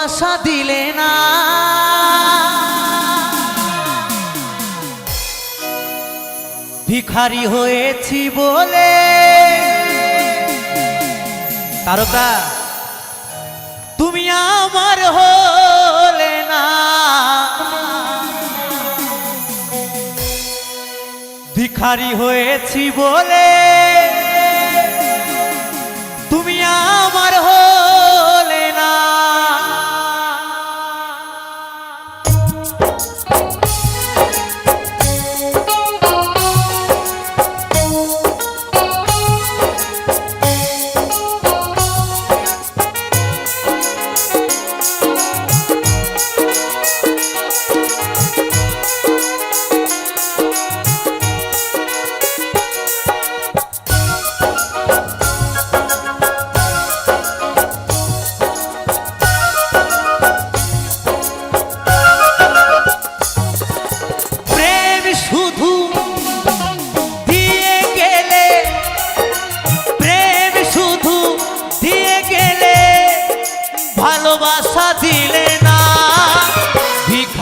ভালোবাসা দিলে না। ভিখারি হয়েছি বলে তারকা, তুমি আমার হলে না। ভিখারি হয়েছি বলে তুমি আমার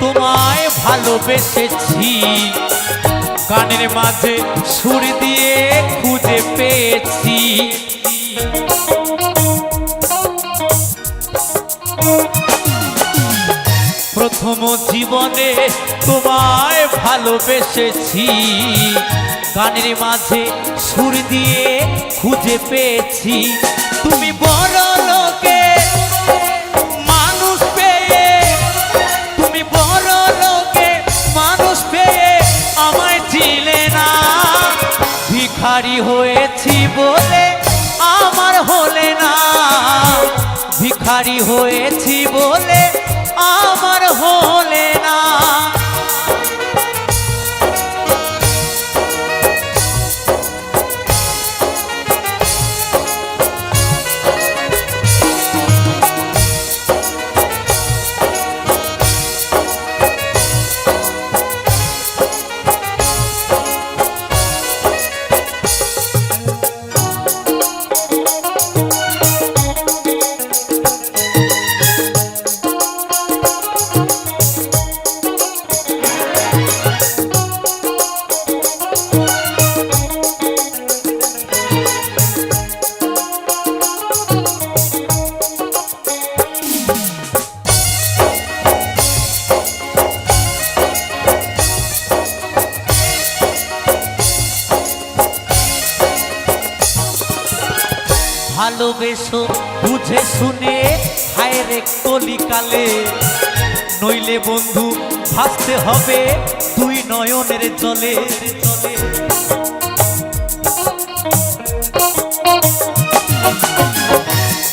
তোমায় ভালোবেসেছি। গানের মাঝে সুর দিয়ে খুঁজে পেয়েছি। প্রথম জীবনে তোমায় ভালোবেসেছি। গানের মাঝে সুর দিয়ে খুঁজে পেয়েছি। তুমি বড় লোকে ভিখারি হয়েছি বলে আমার হলে না। ভিখারি হয়েছি বলে ভালোবেসো, বুঝে শুনে। হায় রে কলিকালে, নইলে বন্ধু, ভাসতে হবে তুই নয়নের জলে।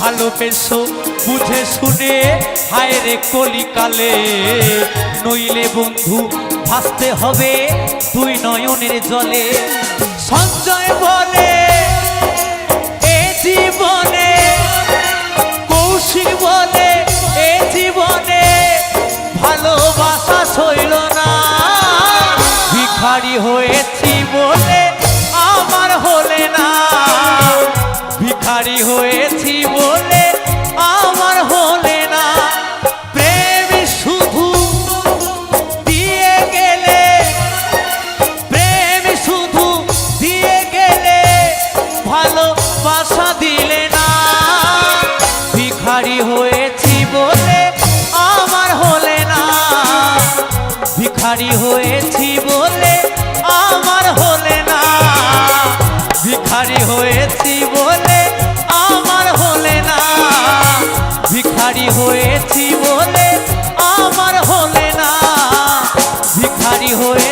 ভালোবেসো, বুঝে শুনে। হায় রে কলিকালে, নইলে বন্ধু, ভাসতে হবে তুই নয়নের জলে। সঞ্জয় বলে জীবনে, কৌশিক বলে এ জীবনে ভালোবাসা সইল না। ভিখারি হয়েছি বলে আমার হলে না। ভিখারি হয়েছি বলে ভালোবাসা দিলে না। ভিখারি হয়েছি বলে আমার হলে না। ভিখারি হয়েছি বলে আমার হলে না। ভিখারি হয়েছি বলে আমার হলে না। ভিখারি হয়েছি বলে আমার হলে না। ভিখারি হয়েছি